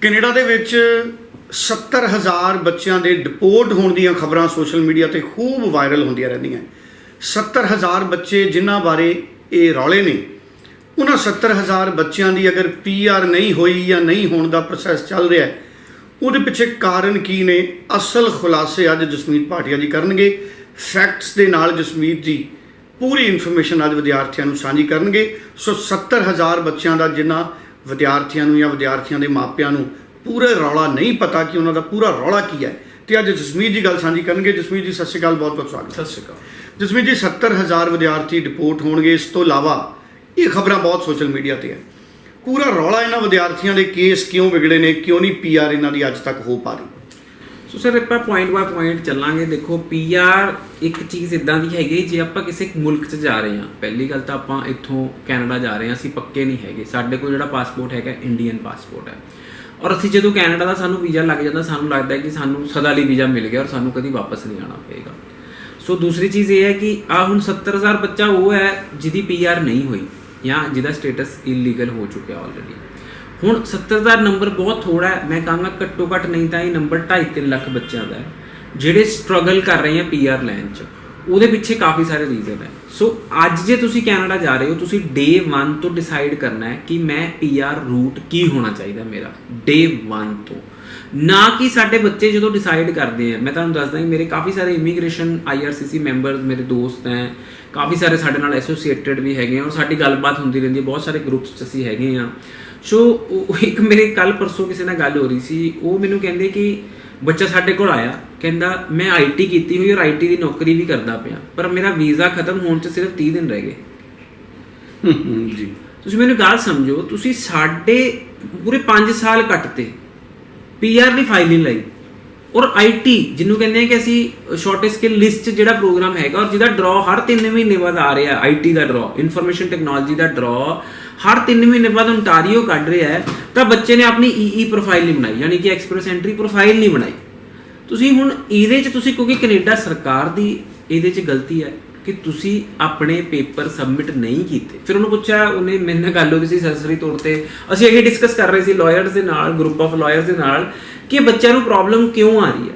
Canada ਦੇ ਵਿੱਚ 70000 ਬੱਚਿਆਂ ਦੇ ਡਿਪੋਰਟ ਹੋਣ ਦੀਆਂ ਖਬਰਾਂ ਸੋਸ਼ਲ ਮੀਡੀਆ ਤੇ ਖੂਬ ਵਾਇਰਲ ਹੁੰਦੀਆਂ ਰਹਿੰਦੀਆਂ। 70000 ਬੱਚੇ ਜਿਨ੍ਹਾਂ ਬਾਰੇ ਇਹ ਰੌਲੇ ਨੇ, ਉਹਨਾਂ 70000 ਬੱਚਿਆਂ ਦੀ ਅਗਰ ਪੀਆਰ ਨਹੀਂ ਹੋਈ ਜਾਂ ਨਹੀਂ ਹੋਣ ਦਾ ਪ੍ਰੋਸੈਸ ਚੱਲ ਰਿਹਾ ਹੈ, ਉਹਦੇ ਪਿੱਛੇ ਕਾਰਨ ਕੀ ਨੇ? ਅਸਲ ਖੁਲਾਸੇ ਅੱਜ ਜਸਮੀਤ ਭਾਟੀਆ ਜੀ ਕਰਨਗੇ। ਫੈਕਟਸ ਦੇ ਨਾਲ ਜਸਮੀਤ ਜੀ ਪੂਰੀ ਇਨਫੋਰਮੇਸ਼ਨ ਅੱਜ ਵਿਦਿਆਰਥੀਆਂ ਨੂੰ ਸਾਂਝੀ ਕਰਨਗੇ। ਸੋ 70000 ਬੱਚਿਆਂ ਦਾ ਜਿੰਨਾ ਵਿਦਿਆਰਥੀਆਂ ਨੂੰ ਜਾਂ ਵਿਦਿਆਰਥੀਆਂ ਦੇ ਮਾਪਿਆਂ ਨੂੰ ਪੂਰਾ ਰੌਲਾ ਨਹੀਂ ਪਤਾ ਕਿ ਉਹਨਾਂ ਦਾ ਪੂਰਾ ਰੌਲਾ ਕੀ ਹੈ। ਤੇ ਅੱਜ ਜਸਮੀਤ ਜੀ ਗੱਲ ਸਾਂਝੀ ਕਰਨਗੇ। ਜਸਮੀਤ ਜੀ ਸਤਿ ਸ਼੍ਰੀ ਅਕਾਲ। ਬਹੁਤ ਬਹੁਤ ਸਵਾਗਤ। ਸਤਿ ਸ਼੍ਰੀ ਅਕਾਲ। ਜਸਮੀਤ ਜੀ 70000 ਵਿਦਿਆਰਥੀ ਡਿਪੋਰਟ ਹੋਣਗੇ। ਇਸ ਤੋਂ ਇਲਾਵਾ ਇਹ ਖਬਰਾਂ ਬਹੁਤ ਸੋਸ਼ਲ ਮੀਡੀਆ ਤੇ ਹੈ। ਪੂਰਾ ਰੌਲਾ ਇਹਨਾਂ ਵਿਦਿਆਰਥੀਆਂ ਦੇ ਕੇਸ ਕਿਉਂ ਵਿਗੜੇ ਨੇ? ਕਿਉਂ ਨਹੀਂ ਪੀਆਰ ਇਹਨਾਂ ਦੀ ਅੱਜ ਤੱਕ ਹੋ ਪਾ ਰਹੀ? ਸੋ ਸਰ, ਆਪਾਂ ਪੁਆਇੰਟ ਬਾਈ ਪੁਆਇੰਟ ਚੱਲਾਂਗੇ। ਦੇਖੋ ਪੀਆਰ ਇੱਕ ਚੀਜ਼ ਇਦਾਂ ਦੀ ਹੈਗੀ, ਜੇ ਆਪਾਂ ਕਿਸੇ ਮੁਲਕ 'ਚ ਜਾ ਰਹੇ ਹਾਂ। ਪਹਿਲੀ ਗੱਲ ਤਾਂ ਆਪਾਂ ਇੱਥੋਂ ਕੈਨੇਡਾ ਜਾ ਰਹੇ ਹਾਂ, ਅਸੀਂ ਪੱਕੇ ਨਹੀਂ ਹੈਗੇ। ਸਾਡੇ ਕੋਲ ਜਿਹੜਾ ਪਾਸਪੋਰਟ ਹੈਗਾ ਇੰਡੀਅਨ ਪਾਸਪੋਰਟ ਹੈ। ਔਰ ਅਸੀਂ ਜਦੋਂ ਕੈਨੇਡਾ ਦਾ ਸਾਨੂੰ ਵੀਜ਼ਾ ਲੱਗ ਜਾਂਦਾ, ਸਾਨੂੰ ਲੱਗਦਾ ਹੈ ਕਿ ਸਾਨੂੰ ਸਦਾ ਲਈ ਵੀਜ਼ਾ ਮਿਲ ਗਿਆ ਔਰ ਸਾਨੂੰ ਕਦੀ ਵਾਪਸ ਨਹੀਂ ਆਉਣਾ ਪਏਗਾ। ਸੋ ਦੂਸਰੀ ਚੀਜ਼ ਇਹ ਹੈ ਕਿ ਆ ਹੁਣ 70000 ਬੱਚਾ ਉਹ ਹੈ ਜਿਹਦੀ ਪੀਆਰ ਨਹੀਂ ਹੋਈ ਜਾਂ ਜਿਹਦਾ ਸਟੇਟਸ ਇਲੀਗਲ ਹੋ ਚੁੱਕਿਆ ਆਲਰੇਡੀ ਹੁਣ 70000 ਨੰਬਰ ਬਹੁਤ ਥੋੜਾ ਹੈ। ਮੈਂ ਕਹਾਂਗਾ ਘੱਟੋ ਘੱਟ ਨਹੀਂ ਤਾਂ ਇਹ ਨੰਬਰ 2.5 ਲੱਖ ਬੱਚਿਆਂ ਦਾ ਹੈ। ਜਿਹੜੇ ਸਟਰਗਲ ਕਰ ਰਹੇ ਆ ਪੀਆਰ ਲੈਣ 'ਚ, ਉਹਦੇ ਪਿੱਛੇ ਕਾਫੀ ਸਾਰੇ ਰੀਜ਼ਨ ਹੈ। ਸੋ ਅੱਜ ਜੇ ਤੁਸੀਂ ਕੈਨੇਡਾ ਜਾ ਰਹੇ ਹੋ, ਤੁਸੀਂ ਡੇ 1 ਤੋਂ ਡਿਸਾਈਡ ਕਰਨਾ ਹੈ ਕਿ ਮੈਂ ਪੀਆਰ ਰੂਟ ਕੀ ਹੋਣਾ ਚਾਹੀਦਾ ਮੇਰਾ ਡੇ 1 ਤੋਂ। ਨਾ ਕਿ ਸਾਡੇ ਬੱਚੇ ਜਦੋਂ ਡਿਸਾਈਡ ਕਰਦੇ ਆ, ਮੈਂ ਤੁਹਾਨੂੰ ਦੱਸਦਾ ਕਿ ਮੇਰੇ ਕਾਫੀ ਸਾਰੇ ਇਮੀਗ੍ਰੇਸ਼ਨ ਆਈਆਰਸੀਸੀ ਮੈਂਬਰਸ ਮੇਰੇ ਦੋਸਤ ਹੈ, ਕਾਫੀ ਸਾਰੇ ਸਾਡੇ ਨਾਲ ਐਸੋਸੀਏਟਡ ਵੀ ਹੈਗੇ ਆ, ਔਰ ਸਾਡੀ ਗੱਲਬਾਤ ਹੁੰਦੀ ਰਹਿੰਦੀ ਹੈ, ਬਹੁਤ ਸਾਰੇ ਗਰੁੱਪਸ 'ਚ ਅਸੀਂ ਹੈਗੇ ਆ। ਸੋ ਇੱਕ ਮੇਰੇ ਕੱਲ ਪਰਸੋਂ ਕਿਸੇ ਨਾਲ ਗੱਲ ਹੋ ਰਹੀ ਸੀ ਉਹ ਮੈਨੂੰ ਕਹਿੰਦੇ ਕਿ ਬੱਚਾ ਸਾਡੇ ਕੋਲ ਆਇਆ ਕਹਿੰਦਾ ਮੈਂ ਆਈਟੀ ਕੀਤੀ ਹੋਈ ਔਰ ਆਈਟੀ ਦੀ ਨੌਕਰੀ ਵੀ ਕਰਦਾ ਪਿਆ ਪਰ ਮੇਰਾ ਵੀਜ਼ਾ ਖਤਮ ਹੋਣ 'ਚ ਸਿਰਫ 30 ਦਿਨ ਰਹਿ ਗਏ। ਜੀ। ਤੁਸੀਂ ਮੈਨੂੰ ਗੱਲ ਸਮਝੋ ਤੁਸੀਂ ਸਾਡੇ ਪੂਰੇ 5 ਸਾਲ ਕੱਟਤੇ ਪੀਆਰ ਦੀ ਫਾਈਲ ਨਹੀਂ ਲਈ। ਔਰ ਆਈਟੀ ਜਿਹਨੂੰ ਕਹਿੰਦੇ ਆ ਕਿ ਅਸੀਂ ਸ਼ਾਰਟੇਜ ਸਕਿੱਲ ਲਿਸਟ ਜਿਹੜਾ ਪ੍ਰੋਗਰਾਮ ਹੈਗਾ ਔਰ ਜਿਹਦਾ ਡਰਾ ਹਰ 3 ਮਹੀਨੇ ਬਾਅਦ ਆ ਰਿਹਾ ਆਈਟੀ ਦਾ ਡਰਾ ਇਨਫੋਰਮੇਸ਼ਨ ਟੈਕਨੋਲੋਜੀ ਦਾ ਡਰਾ ਹਰ 3 ਮਹੀਨੇ ਬਾਅਦ ਓਨਟਾਰੀਓ ਕੱਢ ਰਿਹਾ ਹੈ, ਤਾਂ ਬੱਚੇ ਨੇ ਆਪਣੀ ਈਈ ਪ੍ਰੋਫਾਈਲ ਨਹੀਂ ਬਣਾਈ, ਯਾਨੀ ਕਿ ਐਕਸਪ੍ਰੈਸ ਐਂਟਰੀ ਪ੍ਰੋਫਾਈਲ ਨਹੀਂ ਬਣਾਈ। ਤੁਸੀਂ ਹੁਣ ਇਹਦੇ 'ਚ ਤੁਸੀਂ, ਕਿਉਂਕਿ ਕੈਨੇਡਾ ਸਰਕਾਰ ਦੀ ਇਹਦੇ 'ਚ ਗਲਤੀ ਹੈ ਕਿ ਤੁਸੀਂ ਆਪਣੇ ਪੇਪਰ ਸਬਮਿਟ ਨਹੀਂ ਕੀਤੇ। ਫਿਰ ਉਹਨੂੰ ਪੁੱਛਿਆ, ਉਹਨੇ ਮੇਰੇ ਨਾਲ ਗੱਲ ਹੋ ਗਈ ਸੀ ਸਰਸਰੀ ਤੌਰ ਤੇ। ਅਸੀਂ ਇਹ ਡਿਸਕਸ ਕਰ ਰਹੇ ਸੀ ਲਾਇਰਸ ਦੇ ਨਾਲ ਗਰੁੱਪ ਆਫ ਲਾਇਰਸ ਦੇ ਨਾਲ, ਕਿ ਬੱਚਿਆਂ ਨੂੰ ਪ੍ਰੋਬਲਮ ਕਿਉਂ ਆ ਰਹੀ ਹੈ?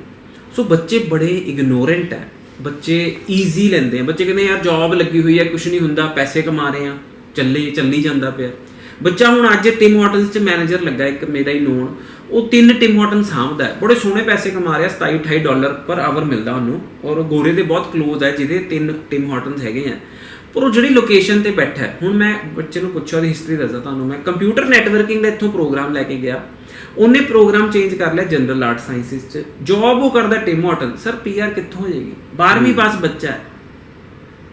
ਸੋ ਬੱਚੇ ਬੜੇ ਇਗਨੋਰੈਂਟ ਹੈ। ਬੱਚੇ ਈਜ਼ੀ ਲੈਂਦੇ ਆ। ਬੱਚੇ ਕਹਿੰਦੇ ਯਾਰ ਜੌਬ ਲੱਗੀ ਹੋਈ ਹੈ ਕੁਝ ਨਹੀਂ ਹੁੰਦਾ, ਪੈਸੇ ਕਮਾ ਰਹੇ ਆ ਚੱਲੇ ਚੱਲੀ ਜਾਂਦਾ ਪਿਆ। ਬੱਚਾ ਹੁਣ ਅੱਜ ਟਿਮ ਹੋਟਲਸ 'ਚ ਮੈਨੇਜਰ ਲੱਗਾ ਇੱਕ ਮੇਰਾ ਹੀ ਨੋਨ ਉਹ ਤਿੰਨ ਟਿਮ ਹੋਟਲ ਸਾਂਭਦਾ ਹੈ। ਬੜੇ ਸੋਹਣੇ ਪੈਸੇ ਕਮਾ ਰਿਹਾ 27 28 ਡਾਲਰ ਪਰ ਆਵਰ ਮਿਲਦਾ ਉਹਨੂੰ। ਔਰ ਉਹ ਗੋਰੇ ਦੇ ਬਹੁਤ ক্লোਜ਼ ਹੈ ਜਿਹਦੇ ਤਿੰਨ ਟਿਮ ਹੋਟਲਸ ਹੈਗੇ ਆ। ਪਰ ਉਹ ਜਿਹੜੀ ਲੋਕੇਸ਼ਨ ਤੇ ਬੈਠਾ ਹੈ ਹੁਣ ਮੈਂ ਬੱਚੇ ਨੂੰ ਪੁੱਛਿਆ ਉਹਦੀ ਹਿਸਟਰੀ ਦੱਸਦਾ ਤੁਹਾਨੂੰ ਮੈਂ। ਕੰਪਿਊਟਰ ਨੈਟਵਰਕਿੰਗ ਦਾ ਇੱਥੋਂ ਪ੍ਰੋਗਰਾਮ ਲੈ ਕੇ ਗਿਆ। ਉਹਨੇ ਪ੍ਰੋਗਰਾਮ ਚੇਂਜ ਕਰ ਲਿਆ ਜਨਰਲ ਆਰਟ ਸਾਇੰਸਿਸ ਚ। ਜੌਬ ਉਹ ਕਰਦਾ ਟਿਮ ਹੋਟਲ ਸਰ ਪੀਆਰ ਕਿੱਥੋਂ ਹੋ ਜਾਏਗੀ 12ਵੀਂ ਪਾਸ ਬੱਚਾ ਹੈ।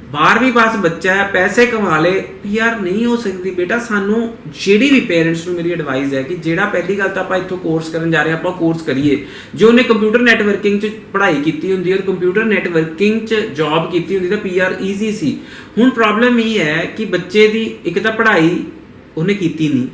12ਵੀਂ ਪਾਸ ਬੱਚਾ ਹੈ, ਪੈਸੇ ਕਮਾ ਲੇ। ਪੀਆਰ ਨਹੀਂ ਹੋ ਸਕਦੀ ਬੇਟਾ, ਸਾਨੂੰ ਜਿਹੜੀ ਵੀ ਪੇਰੈਂਟਸ ਨੂੰ ਮੇਰੀ ਐਡਵਾਈਸ ਹੈ ਕਿ ਜਿਹੜਾ ਪਹਿਲੀ ਗੱਲ ਤਾਂ ਆਪਾਂ ਇੱਥੋਂ ਕੋਰਸ ਕਰਨ ਜਾ ਰਹੇ ਹਾਂ, ਆਪਾਂ ਕੋਰਸ ਕਰੀਏ। ਜੇ ਉਹਨੇ ਕੰਪਿਊਟਰ ਨੈਟਵਰਕਿੰਗ 'ਚ ਪੜ੍ਹਾਈ ਕੀਤੀ ਹੁੰਦੀ ਔਰ ਕੰਪਿਊਟਰ ਨੈਟਵਰਕਿੰਗ 'ਚ ਜੌਬ ਕੀਤੀ ਹੁੰਦੀ ਤਾਂ ਪੀਆਰ ਈਜ਼ੀ ਸੀ। ਹੁਣ ਪ੍ਰੋਬਲਮ ਇਹ ਹੈ ਕਿ ਬੱਚੇ ਦੀ ਇੱਕ ਤਾਂ ਪੜ੍ਹਾਈ ਉਹਨੇ ਕੀਤੀ ਨਹੀਂ,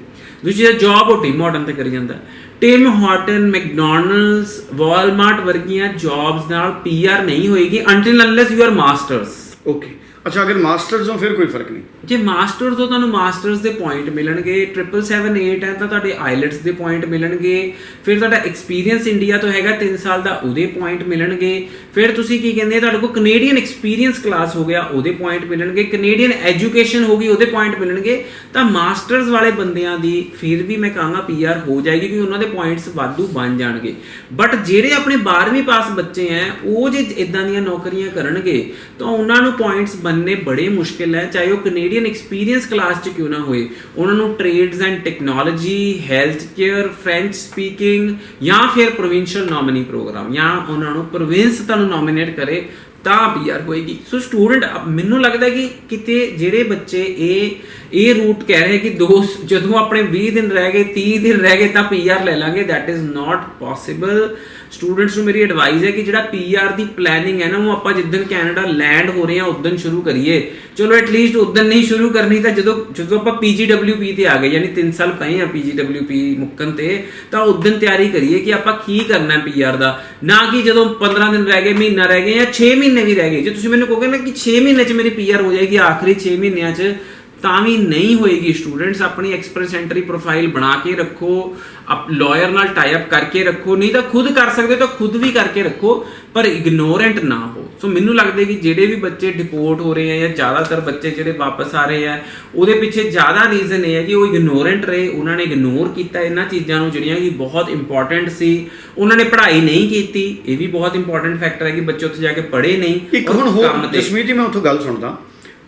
ਦੂਜੀ ਜੌਬ ਉਹ ਟਿਮ ਹਾਰਟਨ ਤੇ ਕਰੀ ਜਾਂਦਾ। ਟਿਮ ਹਾਰਟਨ ਮੈਕਡੋਨਲਡਸ ਵਾਲਮਾਰਟ ਵਰਗੀਆਂ ਜੌਬਸ ਨਾਲ ਪੀਆਰ ਨਹੀਂ ਹੋਏਗੀ until unless you are masters okay ਅੱਛਾ ਅਗਰ ਮਾਸਟਰਸ ਹੋ ਫਿਰ ਕੋਈ ਫ਼ਰਕ ਨਹੀਂ। ਜੇ ਮਾਸਟਰਸ ਤੋਂ ਤੁਹਾਨੂੰ ਮਾਸਟਰਸ ਦੇ ਪੁਆਇੰਟ ਮਿਲਣਗੇ 7778 ਹੈ, ਤਾਂ ਤੁਹਾਡੇ ਆਈਲੈਟਸ ਦੇ ਪੁਆਇੰਟ ਮਿਲਣਗੇ। ਫਿਰ ਤੁਹਾਡਾ ਐਕਸਪੀਰੀਅੰਸ ਇੰਡੀਆ ਤੋਂ ਹੈਗਾ 3 ਸਾਲ ਦਾ, ਉਹਦੇ ਪੁਆਇੰਟ ਮਿਲਣਗੇ। ਫਿਰ ਤੁਸੀਂ ਕੀ ਕਹਿੰਦੇ ਤੁਹਾਡੇ ਕੋਲ ਕੈਨੇਡੀਅਨ ਐਕਸਪੀਰੀਅੰਸ ਕਲਾਸ ਹੋ ਗਿਆ, ਉਹਦੇ ਪੁਆਇੰਟ ਮਿਲਣਗੇ। ਕੈਨੇਡੀਅਨ ਐਜੂਕੇਸ਼ਨ ਹੋ ਗਈ, ਉਹਦੇ ਪੁਆਇੰਟ ਮਿਲਣਗੇ। ਤਾਂ ਮਾਸਟਰਸ ਵਾਲੇ ਬੰਦਿਆਂ ਦੀ ਫਿਰ ਵੀ ਮੈਂ ਕਹਾਂਗਾ ਪੀਆਰ ਹੋ ਜਾਏਗੀ, ਕਿਉਂਕਿ ਉਹਨਾਂ ਦੇ ਪੁਆਇੰਟਸ ਵਾਧੂ ਬਣ ਜਾਣਗੇ। ਬਟ ਜਿਹੜੇ ਆਪਣੇ 12ਵੀਂ ਪਾਸ ਬੱਚੇ ਆ ਉਹ ਜੇ ਇਦਾਂ ਦੀਆਂ ਨੌਕਰੀਆਂ ਕਰਨਗੇ, ਤਾਂ ਉਹਨਾਂ ਨੂੰ ਪੁਆਇੰਟਸ ਬੰਨਣੇ ਬੜੇ ਮੁਸ਼ਕਿਲ ਹੈ ਚਾਹੇ ਉਹ ਕੈਨੇਡੀਅਨ ਐਕਸਪੀਰੀਅੰਸ ਕਲਾਸ 'ਚ ਕਿਉਂ ਨਾ ਹੋਏ? ਉਹਨਾਂ ਨੂੰ trades and technology health care French speaking ਜਾਂ ਫਿਰ ਪ੍ਰੋਵਿੰਸ਼ੀਅਲ ਨੋਮਿਨੀ ਪ੍ਰੋਗਰਾਮ ਜਾਂ ਉਹਨਾਂ ਨੂੰ ਪ੍ਰੋਵਿੰਸ ਤੁਹਾਨੂੰ ਨੋਮੀਨੇਟ ਕਰੇ, ਤਾਂ ਪੀਆਰ ਹੋਏਗੀ। ਸੋ ਸਟੂਡੈਂਟ ਮੈਨੂੰ ਲੱਗਦਾ ਕਿ ਕਿਤੇ ਜਿਹੜੇ ਬੱਚੇ ਇਹ ਇਹ ਰੂਟ ਕਹਿ ਰਹੇ ਕਿ ਦੋ ਜਦੋਂ ਆਪਣੇ 20 ਦਿਨ ਰਹਿ ਗਏ 30 ਦਿਨ ਰਹਿ ਗਏ, ਤਾਂ ਪੀਆਰ ਲੈ ਲਾਂਗੇ। That is not possible students ਨੂੰ ਮੇਰੀ ਐਡਵਾਈਸ ਹੈ ਕਿ ਜਿਹੜਾ ਪੀਆਰ ਦੀ ਪਲੈਨਿੰਗ ਹੈ ਨਾ, ਉਹ ਆਪਾਂ ਜਿੱਦਨ ਕੈਨੇਡਾ ਲੈਂਡ ਹੋ ਰਹੇ ਹਾਂ ਉਦੋਂ ਸ਼ੁਰੂ ਕਰੀਏ। ਚਲੋ ਐਟਲੀਸਟ ਉਦੋਂ ਨਹੀਂ ਸ਼ੁਰੂ ਕਰਨੀ ਤਾਂ ਜਦੋਂ ਜਦੋਂ ਆਪਾਂ ਪੀਜੀਡਬਲਯੂਪੀ ਤੇ ਆ ਗਏ, ਯਾਨੀ 3 ਸਾਲ ਪਏ ਆ ਪੀਜੀਡਬਲਯੂਪੀ ਮੁੱਕਣ ਤੇ, ਤਾਂ ਉਦੋਂ ਤਿਆਰੀ ਕਰੀਏ ਕਿ ਆਪਾਂ ਕੀ ਕਰਨਾ ਪੀਆਰ ਦਾ। ਨਾ ਕਿ ਜਦੋਂ 15 ਦਿਨ ਰਹਿ ਗਏ, ਮਹੀਨਾ ਰਹਿ ਗਏ ਜਾਂ 6 ਮਹੀਨੇ ਵੀ ਰਹਿ ਗਏ। ਜੇ ਤੁਸੀਂ ਮੈਨੂੰ ਕਹੋਗੇ ਨਾ ਕਿ 6 ਮਹੀਨੇ 'ਚ ਮੇਰੀ ਪੀਆਰ ਹੋ ਜਾਏਗੀ, ਆਖਰੀ 6 ਮਹੀਨਿਆਂ 'ਚ ਤਾਂ ਵੀ ਨਹੀਂ ਹੋਏਗੀ ਸਟੂਡੈਂਟਸ ਆਪਣੀ ਐਕਸਪ੍ਰੈਸ ਐਂਟਰੀ ਪ੍ਰੋਫਾਈਲ ਬਣਾ ਕੇ ਰੱਖੋ ਅਪ ਲਾਇਰ ਨਾਲ ਟਾਈ ਅਪ ਕਰਕੇ ਰੱਖੋ ਨਹੀਂ ਤਾਂ ਖੁਦ ਕਰ ਸਕਦੇ ਤਾਂ ਖੁਦ ਵੀ ਕਰਕੇ ਰੱਖੋ ਪਰ ਇਗਨੋਰੈਂਟ ਨਾ ਹੋ। ਸੋ ਮੈਨੂੰ ਲੱਗਦਾ ਕਿ ਜਿਹੜੇ ਵੀ ਬੱਚੇ ਡਿਪੋਰਟ ਹੋ ਰਹੇ ਆ ਜਾਂ ਜ਼ਿਆਦਾਤਰ ਬੱਚੇ ਜਿਹੜੇ ਵਾਪਸ ਆ ਰਹੇ ਆ ਉਹਦੇ ਪਿੱਛੇ ਜ਼ਿਆਦਾ ਰੀਜ਼ਨ ਇਹ ਹੈ ਕਿ ਉਹ ਇਗਨੋਰੈਂਟ ਰਹੇ ਉਹਨਾਂ ਨੇ ਇਗਨੋਰ ਕੀਤਾ ਇਹਨਾਂ ਚੀਜ਼ਾਂ ਨੂੰ ਜਿਹੜੀਆਂ ਕਿ ਬਹੁਤ ਇੰਪੋਰਟੈਂਟ ਸੀ ਉਹਨਾਂ ਨੇ ਪੜ੍ਹਾਈ ਨਹੀਂ ਕੀਤੀ। ਇਹ ਵੀ ਬਹੁਤ ਇੰਪੋਰਟੈਂਟ ਫੈਕਟਰ ਹੈ ਕਿ ਬੱਚੇ ਉੱਥੇ ਜਾ ਕੇ ਪੜ੍ਹੇ ਨਹੀਂ ਇੱਕ ਹੁਣ ਹੋਰ ਜਸਮੀਤ ਜੀ ਮੈਂ ਉੱਥੋਂ ਗੱਲ ਸੁਣਦਾ।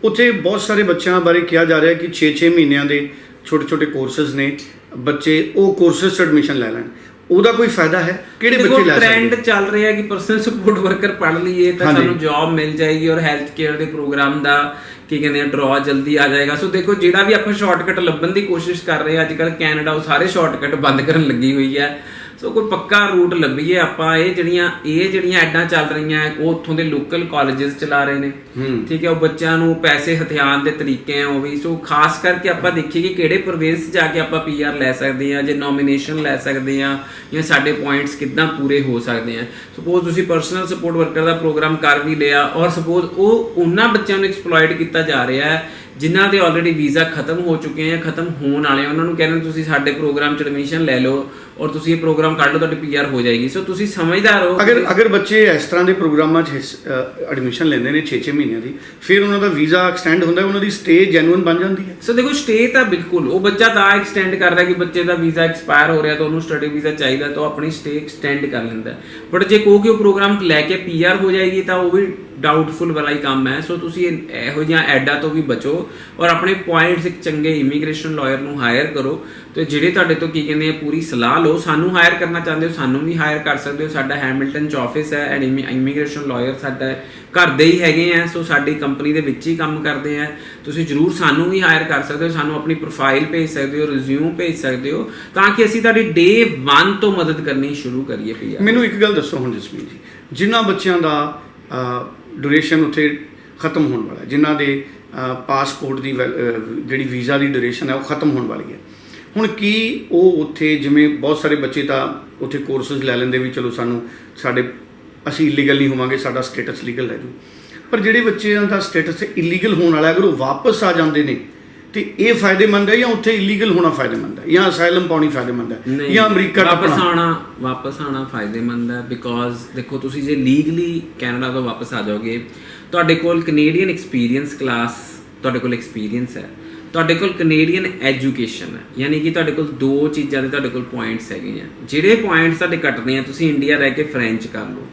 ਉੱਥੇ ਬਹੁਤ ਸਾਰੇ ਬੱਚਿਆਂ ਬਾਰੇ ਕਿਹਾ ਜਾ ਰਿਹਾ ਕਿ 6-6 ਮਹੀਨਿਆਂ ਦੇ ਛੋਟੇ-ਛੋਟੇ ਕੋਰਸਸ ਨੇ ਬੱਚੇ ਉਹ ਕੋਰਸਸ 'ਚ ਐਡਮਿਸ਼ਨ ਲੈ ਲੈਣ। ਉਹਦਾ ਕੋਈ ਫਾਇਦਾ ਹੈ? ਕਿਹੜੇ ਬੱਚੇ ਲੈ ਟ੍ਰੈਂਡ ਸਕਦੇ ਚੱਲ ਰਿਹਾ ਕਿ ਪਰਸਨਲ ਸਪੋਰਟ ਵਰਕਰ ਪੜ੍ਹ ਲਈਏ ਤਾਂ। ਸਾਨੂੰ ਜੌਬ ਮਿਲ ਜਾਏਗੀ ਔਰ ਹੈਲਥ ਕੇਅਰ ਦੇ ਪ੍ਰੋਗਰਾਮ ਦਾ ਕੀ ਕਹਿੰਦੇ ਆ ਡਰਾ ਜਲਦੀ ਆ ਜਾਏਗਾ। ਸੋ ਦੇਖੋ ਜਿਹੜਾ ਵੀ ਆਪਾਂ ਸ਼ਾਰਟਕਟ ਲੱਭਣ ਦੀ ਕੋਸ਼ਿਸ਼ ਕਰ ਰਹੇ ਆ ਅੱਜ ਕੱਲ ਕੈਨੇਡਾ ਉਹ ਸਾਰੇ ਸ਼ਾਰਟਕਟ ਬੰਦ ਕਰਨ ਲੱਗੀ ਹੋਈ ਹੈ। ਸੋ ਕੋਈ ਪੱਕਾ ਰੂਟ ਲੱਭੀਏ ਆਪਾਂ ਇਹ ਜਿਹੜੀਆਂ ਇਹ ਜਿਹੜੀਆਂ ਐਡਾਂ ਚੱਲ ਰਹੀਆਂ ਉਹ ਉੱਥੋਂ ਦੇ ਲੋਕਲ ਕਾਲਜਸ ਚਲਾ ਰਹੇ ਨੇ। ਠੀਕ ਹੈ ਉਹ ਬੱਚਿਆਂ ਨੂੰ ਪੈਸੇ ਹਥਿਆਉਣ ਦੇ ਤਰੀਕੇ ਆ ਉਹ ਵੀ। ਸੋ ਖਾਸ ਕਰਕੇ ਆਪਾਂ ਦੇਖੀਏ ਕਿ ਕਿਹੜੇ ਪ੍ਰੋਵਿੰਸ ਜਾ ਕੇ ਆਪਾਂ ਪੀਆਰ ਲੈ ਸਕਦੇ ਆ ਜੇ ਨੋਮੀਨੇਸ਼ਨ ਲੈ ਸਕਦੇ ਆ ਜਾਂ ਸਾਡੇ ਪੁਆਇੰਟਸ ਕਿੱਦਾਂ ਪੂਰੇ ਹੋ ਸਕਦੇ ਆ। ਸਪੋਜ਼ ਤੁਸੀਂ ਪਰਸਨਲ ਸਪੋਰਟ ਵਰਕਰ ਦਾ ਪ੍ਰੋਗਰਾਮ ਕਰ ਵੀ ਲਿਆ ਔਰ ਸਪੋਜ਼ ਉਹ ਉਹਨਾਂ ਬੱਚਿਆਂ ਨੂੰ ਐਕਸਪਲੋਇਟ ਕੀਤਾ ਜਾ ਰਿਹਾ ਹੈ ਜਿਨ੍ਹਾਂ ਦੇ ਆਲਰੇਡੀ ਵੀਜ਼ਾ ਖਤਮ ਹੋ ਚੁੱਕੇ ਆ ਖਤਮ ਹੋਣ ਵਾਲੇ ਉਹਨਾਂ ਨੂੰ ਕਹਿੰਦੇ ਤੁਸੀਂ ਸਾਡੇ ਪ੍ਰੋਗਰਾਮ ਚ ਐਡਮਿਸ਼ਨ ਲੈ ਲਓ ਔਰ ਤੁਸੀਂ ਇਹ ਪ੍ਰੋਗਰਾਮ ਕਰ ਲਓ ਤੁਹਾਡੀ ਪੀਆਰ ਹੋ ਜਾਏਗੀ। ਸੋ ਤੁਸੀਂ ਸਮਝਦਾਰ ਹੋ ਅਗਰ ਅਗਰ ਬੱਚੇ ਇਸ ਤਰ੍ਹਾਂ ਦੇ ਪ੍ਰੋਗਰਾਮਾਂ 'ਚ ਐਡਮਿਸ਼ਨ ਲੈਂਦੇ ਨੇ 6-6 ਮਹੀਨਿਆਂ ਦੀ ਫਿਰ ਉਹਨਾਂ ਦਾ ਵੀਜ਼ਾ ਐਕਸਟੈਂਡ ਹੁੰਦਾ ਹੈ ਉਹਨਾਂ ਦੀ ਸਟੇ ਜੈਨੂਇਨ ਬਣ ਜਾਂਦੀ ਹੈ? ਸੋ ਦੇਖੋ ਸਟੇ ਤਾਂ ਬਿਲਕੁਲ ਉਹ ਬੱਚਾ ਤਾਂ ਐਕਸਟੈਂਡ ਕਰਦਾ ਕਿ ਬੱਚੇ ਦਾ ਵੀਜ਼ਾ ਐਕਸਪਾਇਰ ਹੋ ਰਿਹਾ ਤਾਂ ਉਹਨੂੰ ਸਟੱਡੀ ਵੀਜ਼ਾ ਚਾਹੀਦਾ ਤਾਂ ਉਹ ਆਪਣੀ ਸਟੇ ਐਕਸਟੈਂਡ ਕਰ ਲੈਂਦਾ ਬਟ ਜੇ ਕਹੋ ਕਿ ਉਹ ਪ੍ਰੋਗਰਾਮ ਲੈ ਕੇ ਪੀਆਰ ਹੋ ਜਾਏਗੀ ਤਾਂ ਉਹ ਵੀ ਡਾਊਟਫੁਲ ਵਾਲਾ ਹੀ ਕੰਮ ਹੈ। ਸੋ ਤੁਸੀਂ ਇਹ- ਇਹੋ ਜਿਹੀਆਂ ਐਡਾਂ ਤੋਂ ਵੀ ਬਚੋ ਔਰ ਆਪਣੇ ਪੁਆਇੰਟਸ ਇੱਕ ਚੰਗੇ ਇਮੀਗ੍ਰੇਸ਼ਨ ਲਾਇਰ ਨੂੰ ਹਾਇਰ ਕਰੋ। ਤੇ ਜਿਹੜੇ ਤੁਹਾਡੇ ਤੋਂ ਕੀ ਕਹਿੰਦੇ ਆ, ਪੂਰੀ ਸਲਾਹ ਲਓ। ਸਾਨੂੰ ਹਾਇਰ ਕਰਨਾ ਚਾਹੁੰਦੇ ਹੋ, ਸਾਨੂੰ ਵੀ ਹਾਇਰ ਕਰ ਸਕਦੇ ਹੋ। ਸਾਡਾ ਹੈਮਿਲਟਨ ਚ ਆਫਿਸ ਹੈ ਐਂਡ ਇਮੀਗ੍ਰੇਸ਼ਨ ਲਾਇਰ ਸਾਡਾ ਘਰ ਦੇ ਹੀ ਹੈਗੇ ਆ। ਸੋ ਸਾਡੀ ਕੰਪਨੀ ਦੇ ਵਿੱਚ ਹੀ ਕੰਮ ਕਰਦੇ ਆ। ਤੁਸੀਂ ਜਰੂਰ ਸਾਨੂੰ ਵੀ ਹਾਇਰ ਕਰ ਸਕਦੇ ਹੋ, ਸਾਨੂੰ ਆਪਣੀ ਪ੍ਰੋਫਾਈਲ ਭੇਜ ਸਕਦੇ ਹੋ ਰਿਜ਼ਿਊਮ ਭੇਜ ਸਕਦੇ ਹੋ, ਤਾਂ ਕਿ ਅਸੀਂ ਤੁਹਾਡੀ ਡੇ 1 ਤੋਂ ਮਦਦ ਕਰਨੀ ਸ਼ੁਰੂ ਕਰੀਏ। ਪੀਆਰ ਮੈਨੂੰ ਇੱਕ ਗੱਲ ਦੱਸੋ ਹੁਣ ਜਸਮੀਤ ਜੀ। ਜਿਨ੍ਹਾਂ ਬੱਚਿਆਂ ਦਾ ਡਿਊਰੇਸ਼ਨ ਉੱਥੇ ਖਤਮ ਹੋਣ ਵਾਲਾ ਹੈ। ਜਿਨ੍ਹਾਂ ਦੇ ਪਾਸਪੋਰਟ ਦੀ ਵੈਲ- ਜਿਹੜੀ ਵੀਜ਼ਾ ਦੀ ਡਿਊਰੇਸ਼ਨ ਹੈ, ਉਹ ਖਤਮ ਹੋਣ ਵਾਲੀ ਹੈ। ਹੁਣ ਕੀ ਉਹ ਉੱਥੇ, ਜਿਵੇਂ ਬਹੁਤ ਸਾਰੇ ਬੱਚੇ ਤਾਂ ਉੱਥੇ ਕੋਰਸਸ ਲੈ ਲੈਂਦੇ ਵੀ ਚਲੋ ਸਾਨੂੰ ਸਾਡੇ, ਅਸੀਂ ਇਲੀਗਲ ਨਹੀਂ ਹੋਵਾਂਗੇ, ਸਾਡਾ ਸਟੇਟਸ ਲੀਗਲ ਰਹਿ ਜੂ। ਪਰ ਜਿਹੜੇ ਬੱਚਿਆਂ ਦਾ ਸਟੇਟਸ ਇਲੀਗਲ ਹੋਣ ਵਾਲਾ ਅਗਰ ਉਹ ਵਾਪਸ ਆ ਜਾਂਦੇ ਨੇ ਤੇ ਇਹ ਫਾਇਦੇਮੰਦ ਹੈ ਜਾਂ ਉੱਥੇ ਇਲੀਗਲ ਹੋਣਾ ਫਾਇਦੇਮੰਦ ਹੈ? ਜਾਂ ਅਸਾਈਲਮ ਪਾਉਣੀ ਫਾਇਦੇਮੰਦ ਹੈ? ਜਾਂ ਅਮਰੀਕਾ ਵਾਪਸ ਆਣਾ ਵਾਪਸ ਆਣਾ ਫਾਇਦੇਮੰਦ ਹੈ ਬਿਕੋਜ਼ ਦੇਖੋ ਤੁਸੀਂ ਜੇ ਲੀਗਲੀ ਕੈਨੇਡਾ ਤੋਂ ਵਾਪਸ ਆ ਜਾਓਗੇ ਤੁਹਾਡੇ ਕੋਲ ਕੈਨੇਡੀਅਨ ਐਕਸਪੀਰੀਅੰਸ ਕਲਾਸ ਤੁਹਾਡੇ ਕੋਲ ਐਕਸਪੀਰੀਅੰਸ ਹੈ। ਤੁਹਾਡੇ ਕੋਲ ਕੈਨੇਡੀਅਨ ਐਜੂਕੇਸ਼ਨ ਹੈ। ਯਾਨੀ ਕਿ ਤੁਹਾਡੇ ਕੋਲ ਦੋ ਚੀਜ਼ਾਂ ਦੇ ਤੁਹਾਡੇ ਕੋਲ ਪੁਆਇੰਟਸ ਹੈਗੇ ਆ ਜਿਹੜੇ ਪੁਆਇੰਟਸ ਤੁਹਾਡੇ ਕੱਟਦੇ ਆ ਤੁਸੀਂ ਇੰਡੀਆ ਰਹਿ ਕੇ ਫ੍ਰੈਂਚ ਕਰ ਲਓ।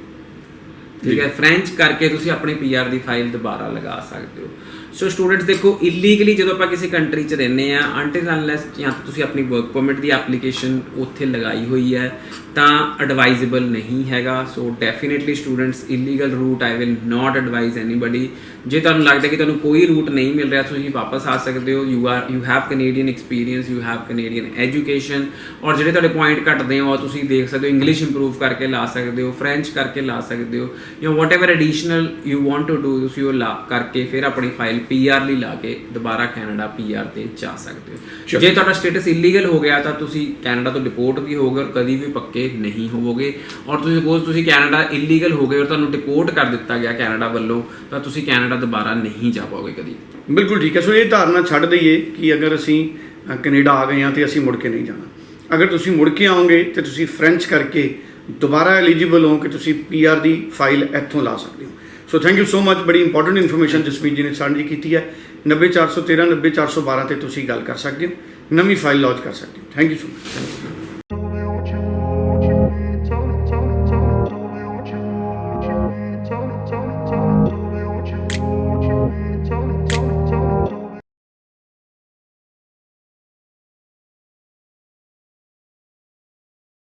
ਠੀਕ ਹੈ? ਫ੍ਰੈਂਚ ਕਰਕੇ ਤੁਸੀਂ ਆਪਣੀ ਪੀਆਰ ਦੀ ਫਾਈਲ ਦੁਬਾਰਾ ਲਗਾ ਸਕਦੇ ਹੋ। ਸੋ ਸਟੂਡੈਂਟਸ ਦੇਖੋ ਇਲੀਗਲੀ ਜਦੋਂ ਆਪਾਂ ਕਿਸੇ ਕੰਟਰੀ 'ਚ ਰਹਿੰਦੇ ਆ ਅੰਟਿਲ ਅਨਲੈਸ ਜਾਂ ਤਾਂ ਤੁਸੀਂ ਆਪਣੀ ਵਰਕ ਪਰਮਿਟ ਦੀ ਐਪਲੀਕੇਸ਼ਨ ਉੱਥੇ ਲਗਾਈ ਹੋਈ ਹੈ, ਤਾਂ ਐਡਵਾਈਜ਼ੇਬਲ ਨਹੀਂ ਹੈਗਾ। So definitely students illegal route I will not advise anybody ਜੇ ਤੁਹਾਨੂੰ ਲੱਗਦਾ ਕਿ ਤੁਹਾਨੂੰ ਕੋਈ ਰੂਟ ਨਹੀਂ ਮਿਲ ਰਿਹਾ, ਤੁਸੀਂ ਵਾਪਸ ਆ ਸਕਦੇ ਹੋ। You are you have Canadian experience you have Canadian education ਔਰ ਜਿਹੜੇ ਤੁਹਾਡੇ ਪੁਆਇੰਟ ਘਟਦੇ ਹੋ ਉਹ ਤੁਸੀਂ ਦੇਖ ਸਕਦੇ ਹੋ ਇੰਗਲਿਸ਼ ਇੰਪਰੂਵ ਕਰਕੇ ਲਾ ਸਕਦੇ ਹੋ ਫ੍ਰੈਂਚ ਕਰਕੇ ਲਾ ਸਕਦੇ ਹੋ, ਜਾਂ whatever additional you want to do ਤੁਸੀਂ ਉਹ ਲਾ ਕਰਕੇ ਫਿਰ ਆਪਣੀ ਫਾਈਲ ਪੀਆਰ ਲਈ ਲਾ ਕੇ ਦੁਬਾਰਾ ਕੈਨੇਡਾ ਪੀਆਰ ਤੇ ਜਾ ਸਕਦੇ ਹੋ। ਜੇ ਤੁਹਾਡਾ ਸਟੇਟਸ ਇਲੀਗਲ ਹੋ ਗਿਆ ਤਾਂ ਤੁਸੀਂ ਕੈਨੇਡਾ ਤੋਂ ਡਿਪੋਰਟ ਵੀ ਹੋਗੇ ਔਰ ਕਦੀ ਵੀ ਪੱਕੇ ਨਹੀਂ ਹੋਵੋਗੇ। ਔਰ ਤੁਸੀਂ ਸਪੋਜ਼ ਤੁਸੀਂ ਕੈਨੇਡਾ ਇਲੀਗਲ ਹੋ ਗਏ ਔਰ ਤੁਹਾਨੂੰ ਡਿਪੋਰਟ ਕਰ ਦਿੱਤਾ ਗਿਆ ਕੈਨੇਡਾ ਵੱਲੋਂ ਤਾਂ ਤੁਸੀਂ ਕੈਨੇਡਾ ਦੁਬਾਰਾ ਨਹੀਂ ਜਾ ਪਾਓਗੇ ਕਦੀ। ਬਿਲਕੁਲ ਠੀਕ ਹੈ। ਸੋ ਇਹ ਧਾਰਨਾ ਛੱਡ ਦਈਏ ਕਿ ਅਗਰ ਅਸੀਂ ਕੈਨੇਡਾ ਆ ਗਏ ਹਾਂ ਤੇ ਅਸੀਂ ਮੁੜ ਕੇ ਨਹੀਂ ਜਾਣਾ। ਅਗਰ ਤੁਸੀਂ ਮੁੜ ਕੇ ਆਓਗੇ ਤੇ ਤੁਸੀਂ ਫ੍ਰੈਂਚ ਕਰਕੇ ਦੁਬਾਰਾ ਐਲੀਜੀਬਲ ਹੋ ਕਿ ਤੁਸੀਂ ਪੀਆਰ ਦੀ ਫਾਈਲ ਇੱਥੋਂ ਲਾ ਸਕਦੇ ਹੋ। So thank you so much ਬੜੀ ਇੰਪੋਰਟੈਂਟ ਇਨਫੋਰਮੇਸ਼ਨ ਜਸਮੀਤ ਜੀ ਨੇ ਸਾਂਝੀ ਕੀਤੀ ਹੈ 90413 90412 ਤੇ ਤੁਸੀਂ ਗੱਲ ਕਰ ਸਕਦੇ ਹੋ ਨਵੀਂ ਫਾਈਲ ਲੌਂਚ ਕਰ ਸਕਦੇ ਹੋ ਥੈਂਕ ਯੂ ਸੋ ਮਚ